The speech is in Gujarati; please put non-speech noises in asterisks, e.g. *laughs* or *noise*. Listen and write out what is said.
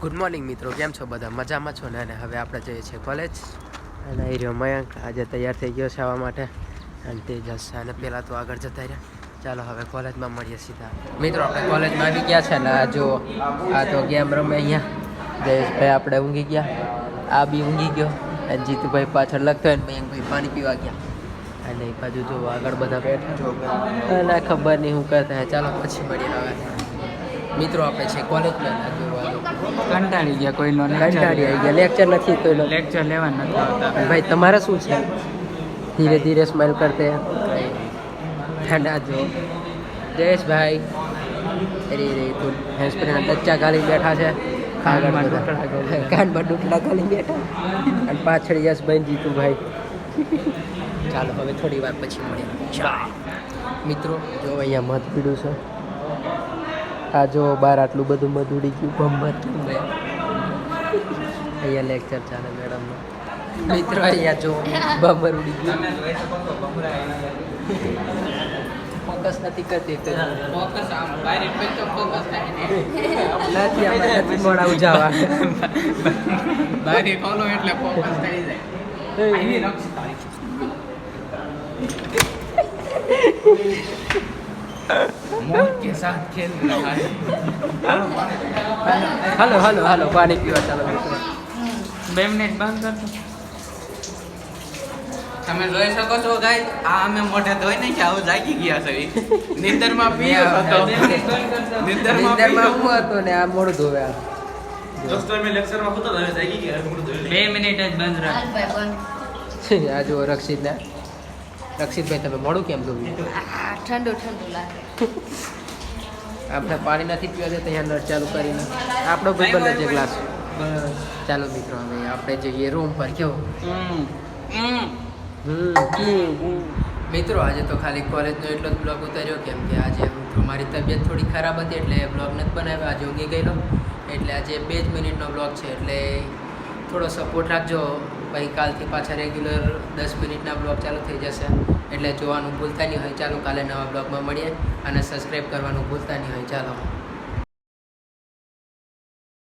ગુડ મોર્નિંગ મિત્રો. કેમ છો બધા? મજામાં છો ને? અને હવે આપણે જઈએ છીએ કોલેજ અને એ રહ્યો મયંક. આજે તૈયાર થઈ ગયો છે આવવા માટે. અને તે જશે અને પહેલાં તો આગળ જતા રહ્યા. ચાલો, હવે કોલેજમાં મળીએ સીધા. મિત્રો, આપણે કોલેજમાં આવી ગયા છે ને, આ જો, આ તો ગેમ રમે અહીંયા. જયેશભાઈ આપણે ઊંઘી ગયા. આ બી ઊંઘી ગયો. અને જીતુભાઈ પાછળ લખતો હોય ને, મયંકભાઈ પાણી પીવા ગયા. અને એ બાજુ જો આગળ બધા બેઠા અને ખબર નહીં હું કરતા ચાલો પછી મળી આવે મિત્રો આપણે છે કોલેજમાં કંટાળી ગયા કોઈ કંટાળી આવી ગયા. લેક્ચર નથી તો લો. લેક્ચર લેવા નથી આવતા. ભાઈ તમારે શું છે? ધીરે ધીરે સ્માઈલ કરતે. ઠંડા જો. જયેશભાઈ અરે રે તું હેન્સપ્રેના ટચ્ચા ગાલી બેઠા છે. કાનમાં ડૂકડા ગાલી. બેઠા. અને પાછળ યશભાઈ જીતુભાઈ. ચાલો હવે થોડી વાર પછી મળીએ. મિત્રો જો અહીંયા મધ પીડું છે. આ જો બાર આટલું બધું મધ ઉડી ગયું. કેમ અહીંયા લેક્ચર ચાલે મેડમનો મિત્રો અહીંયા જો બમર ઉડી ગયું. ફોકસ નથી કરતી તો ફોકસ આમ બહાર એટલે તો ફોકસ થાય ને. નથી આમાં નથી *laughs* મોડા ઉજાવા. *laughs* બહાર એટલે ફોકસ થઈ જાય. આની રક્ષિત તારીખ મોત કે સાથ ખેલ હાલો હાલો હાલો પાણી પીવા ચાલો. બે મિનિટ બંધ કરતો તમે જોઈ શકો છો ગાઈ આ અમે મોઢે ધોઈ નહીં કે આવું જાગી ગયા છે. નિંદરમાં પીયો હતો. નિંદરમાં નિંદરમાં હું હતો ને આ મોડું મોઢું ધોઈ બે મિનિટ જ બંધ રાખ. આ જો રક્ષિત ને રક્ષિતભાઈ તમે મોડું કેમ જોયું ઠંડુ ઠંડુ લાગે. આપણે પાણી નથી પીવા દે ત્યાં નળ ચાલુ કરીને. આપણો ભાઈ છે ગ્લાસ ચાલો મિત્રો હવે આપણે જઈએ રૂમ પર. કેવો મિત્રો આજે તો ખાલી કોલેજનો એટલો જ બ્લોગ ઉતાર્યો કેમ કે આજે મારી તબિયત થોડી ખરાબ હતી એટલે બ્લોગ નથી બનાવ્યો. આજે ઊંઘી ગયેલો. એટલે આજે બે જ મિનિટનો બ્લોગ છે. એટલે થોડો સપોર્ટ રાખજો. ભાઈ, કાલથી પાછા રેગ્યુલર દસ મિનિટના બ્લોગ ચાલુ થઈ જશે. એટલે જોવાનું ભૂલતા નહીં હોય. ચાલો કાલે નવા બ્લોગમાં મળીએ અને સબસ્ક્રાઈબ કરવાનું ભૂલતા નહીં હોય. ચાલો.